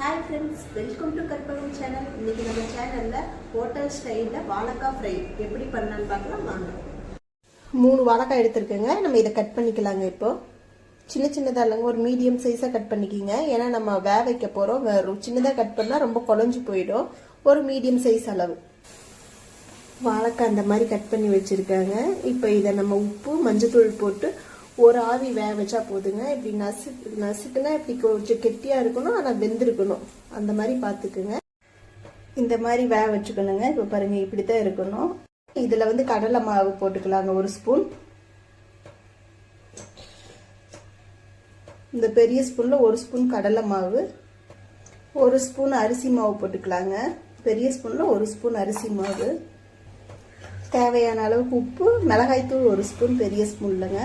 Hi friends welcome to Karpagam channel இன்னைக்கு நம்ம சேனலில் ஹோட்டல் ஸ்டைலில் வாழைக்காய் ஃப்ரை எப்படி பண்ணலான்னு பார்க்கலாம் வாங்க. மூணு வாழைக்காய் எடுத்திருக்கேங்க. நம்ம இதை கட் பண்ணிக்கலாங்க இப்போ. சின்ன சின்னதாக இல்லைங்க ஒரு மீடியம் சைஸாக கட் பண்ணிக்கிங்க. ஏன்னா நம்ம வேக வைக்க போகிறோம் சின்னதாக கட் பண்ணால் ரொம்ப குழஞ்சு போயிடும். ஒரு மீடியம் சைஸ் அளவு. வாழைக்காய் அந்த மாதிரி கட் பண்ணி வச்சுருக்காங்க. இப்போ இதை நம்ம உப்பு மஞ்சத்தூள் போட்டு ஒரு ஆவி வேக வச்சா போதுங்க. இப்படி நசு நசுக்குனா இப்படி கொஞ்சம் கெட்டியாக இருக்கணும். ஆனால் வெந்திருக்கணும். அந்த மாதிரி பார்த்துக்குங்க இந்த மாதிரி வேக வச்சுக்கணுங்க. இப்போ பாருங்க இப்படி தான் இருக்கணும். இதில் வந்து கடலை மாவு போட்டுக்கலாங்க. ஒரு ஸ்பூன். இந்த பெரிய ஸ்பூனில் ஒரு ஸ்பூன் கடலை மாவு. ஒரு ஸ்பூன் அரிசி மாவு போட்டுக்கலாங்க. பெரிய ஸ்பூனில் ஒரு ஸ்பூன் அரிசி மாவு. தேவையான அளவுக்கு உப்பு மிளகாய்த்தூள் ஒரு ஸ்பூன் பெரிய ஸ்பூன்லங்க.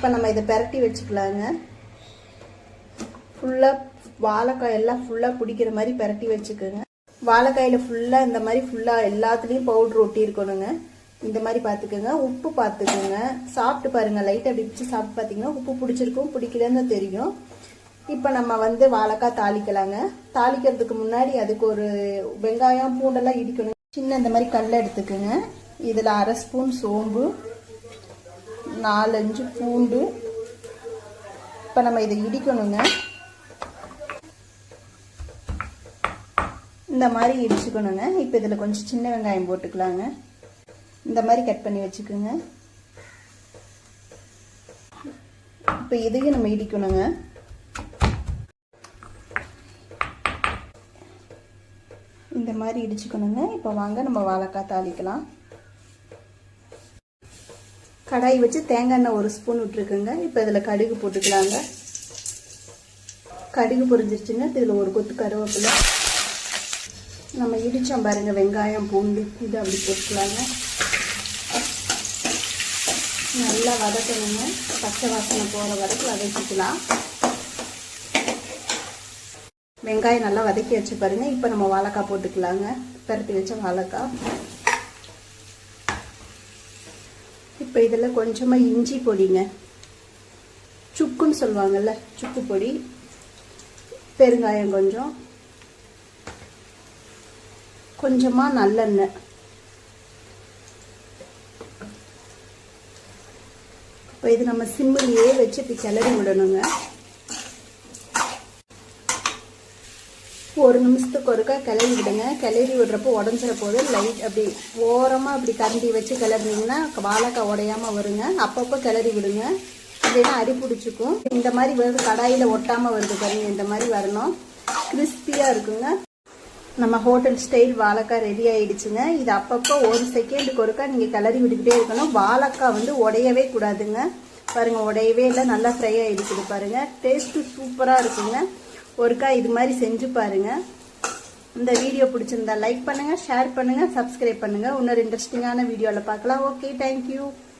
இப்போ நம்ம இதை பெரட்டி வச்சுக்கலாங்க. ஃபுல்லாக வாழைக்காய் எல்லாம் ஃபுல்லாக பிடிக்கிற மாதிரி பெரட்டி வச்சுக்கோங்க. வாழைக்காயில் ஃபுல்லாக இந்த மாதிரி ஃபுல்லாக எல்லாத்துலேயும் பவுட்ரு ஒட்டி இருக்கணுங்க. இந்த மாதிரி பார்த்துக்கோங்க. உப்பு பார்த்துக்கோங்க. சாப்பிட்டு பாருங்கள் லைட்டாக அப்படி பிடிச்சி சாப்பிட்டு பார்த்தீங்கன்னா உப்பு பிடிச்சிருக்கும் பிடிக்கலன்னு தெரியும். இப்போ நம்ம வந்து வாழைக்காய் தாளிக்கலாங்க. தாளிக்கிறதுக்கு முன்னாடி அதுக்கு ஒரு வெங்காயம் பூண்டெல்லாம் இடிக்கணும். சின்ன இந்த மாதிரி கல் எடுத்துக்கோங்க. இதில் அரை ஸ்பூன் சோம்பு நாலஞ்சு பூண்டு. இப்போ நம்ம இதை இடிக்கணுங்க. இந்த மாதிரி இடிச்சுக்கணுங்க. இப்போ இதில் கொஞ்சம் சின்ன வெங்காயம் போட்டுக்கலாங்க. இந்த மாதிரி கட் பண்ணி வச்சுக்கோங்க. இப்போ இதையும் நம்ம இடிக்கணுங்க. இந்த மாதிரி இடிச்சுக்கணுங்க. இப்போ வாங்க நம்ம வாழைக்காய் தாளிக்கலாம். கடாய் வச்சு தேங்காய் எண்ணெய் ஒரு ஸ்பூன் விட்டுருக்குங்க. இப்போ இதில் கடுகு போட்டுக்கலாங்க. கடுகு பொரிஞ்சிருச்சுங்க. இதில் ஒரு கொத்து கருவேப்பிலை. நம்ம இடித்தோம் பாருங்கள் வெங்காயம் பூண்டு இது அப்படி போட்டுக்கலாங்க. நல்லா வதக்கணுங்க. பச்சை வாசனை போகிற வரைக்கும் வதக்கிக்கலாம். வெங்காயம் நல்லா வதக்கி வச்சு பாருங்கள் இப்போ நம்ம வாழைக்காய் போட்டுக்கலாங்க. பருத்தி வச்ச வாழைக்காய். இப்போ இதில் கொஞ்சமாக இஞ்சி பொடிங்க. சுக்குன்னு சொல்லுவாங்கல்ல சுக்கு பொடி. பெருங்காயம் கொஞ்சம். கொஞ்சமாக நல்லெண்ணெய் இப்போ இது நம்ம சிம்மிலேயே வச்சு இப்படி கிளறி விடணுங்க. ஒரு நிமிஷத்துக்கு ஒருக்கா கிளறி விடுங்க. கிளறி விடுறப்போ உடஞ்சிட போது லைட் அப்படி ஓரமாக அப்படி கரண்டி வச்சு கிளறினீங்கன்னா வாழைக்காய் உடையாமல் வருங்க. அப்பப்போ கிளறி விடுங்க. இல்லைன்னா அடி பிடிச்சிக்கும். இந்த மாதிரி வருது கடாயில் ஒட்டாமல் வருது பாருங்க. இந்த மாதிரி வரணும். கிறிஸ்பியாக இருக்குங்க. நம்ம ஹோட்டல் ஸ்டைல் வாழைக்காய் ரெடி ஆயிடுச்சுங்க. இது அப்பப்போ ஒரு செகண்டுக்கு ஒருக்கா நீங்கள் கிளறி விட்டுக்கிட்டே இருக்கணும். வாழைக்காய் வந்து உடையவே கூடாதுங்க. பாருங்கள் உடையவே இல்லை நல்லா ஃப்ரை ஆகிடுக்குது பாருங்கள் டேஸ்ட்டு சூப்பராக இருக்குங்க. ஒருக்கா இது மாதிரி செஞ்சு பாருங்கள் இந்த வீடியோ பிடிச்சிருந்தா லைக் பண்ணுங்கள் ஷேர் பண்ணுங்கள் சப்ஸ்கிரைப் பண்ணுங்கள் இன்னொரு இன்ட்ரெஸ்டிங்கான வீடியோவில் பார்க்கலாம். Okay thank you